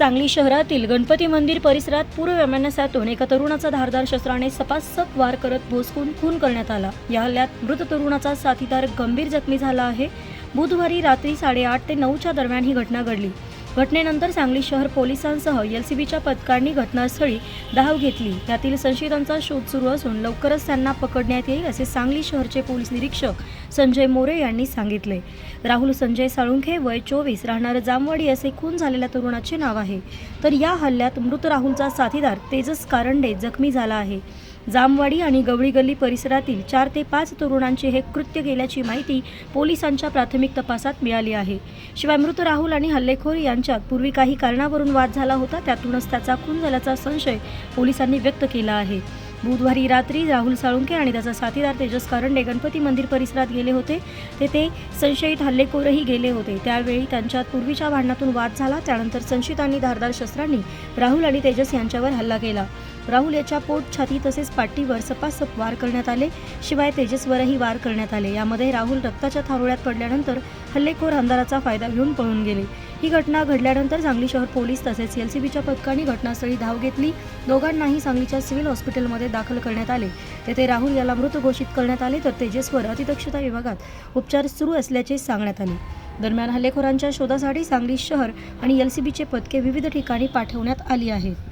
सांगली शहरातील गणपती मंदिर परिसरात पूर्व विमानासातून एका तरुणाचा धारदार शस्त्राने सपासप वार करत भोसकून खून करण्यात आला. या हल्ल्यात मृत तरुणाचा साथीदार गंभीर जखमी झाला आहे. बुधवारी रात्री साडेआठ ते नऊच्या दरम्यान ही घटना घडली. घटनेनंतर सांगली शहर पोलिसांसह एलसीबीच्या पथकांनी घटनास्थळी धाव घेतली. यातील संशयितांचा शोध सुरू असून लवकरच त्यांना पकडण्यात येईल असे सांगली शहरचे पोलीस निरीक्षक संजय मोरे यांनी सांगितले. राहुल संजय साळुंखे वय चोवीस राहणार जामवाडी असे खून झालेल्या तरुणाचे नाव आहे. तर या हल्ल्यात मृत राहुलचा साथीदार तेजस कारंडे जखमी झाला आहे. जामवाडी आणि गवळी गल्ली परिसरातील चार ते पाच तरुणांचे हे कृत्य केल्याची माहिती पोलिसांच्या प्राथमिक तपासात मिळाली आहे. शिवाय मृत राहुल आणि हल्लेखोर यांच्यात पूर्वी काही कारणावरून वाद झाला होता त्यातूनच त्याचा खून झाल्याचा संशय पोलिसांनी व्यक्त केला आहे. बुधवारी रात्री राहुल साळुंके आणि त्याचा साथीदार तेजस कारंडे गणपती मंदिर परिसरात गेले होते. तेथे संशयित हल्लेखोरही गेले होते. त्यावेळी त्यांच्यात पूर्वीच्या भांडणातून वाद झाला त्यानंतर संशयितांनी धारदार शस्त्रांनी राहुल आणि तेजस यांच्यावर हल्ला केला. राहुल याच्या पोट छाती तसेच पाठीवर सपासप वार करण्यात आले. शिवाय तेजसवरही वार करण्यात आले. यामध्ये राहुल रक्ताच्या थारोळ्यात पडल्यानंतर हल्लेखोर अंधाराचा फायदा घेऊन पळून गेले. ही घटना घडल्यानंतर सांगली शहर पोलीस तसेच एलसीबीच्या पथकांनी घटनास्थळी धाव घेतली. दोघांनाही सांगलीच्या सिव्हिल हॉस्पिटलमध्ये दाखल करण्यात आले. तेथे राहुल याला मृत घोषित करण्यात आले तर तेजसवर अतिदक्षता विभागात उपचार सुरू असल्याचे सांगण्यात आले. दरम्यान हल्लेखोरांच्या शोधासाठी सांगली शहर आणि एलसीबीचे पथके विविध ठिकाणी पाठवण्यात आली आहेत.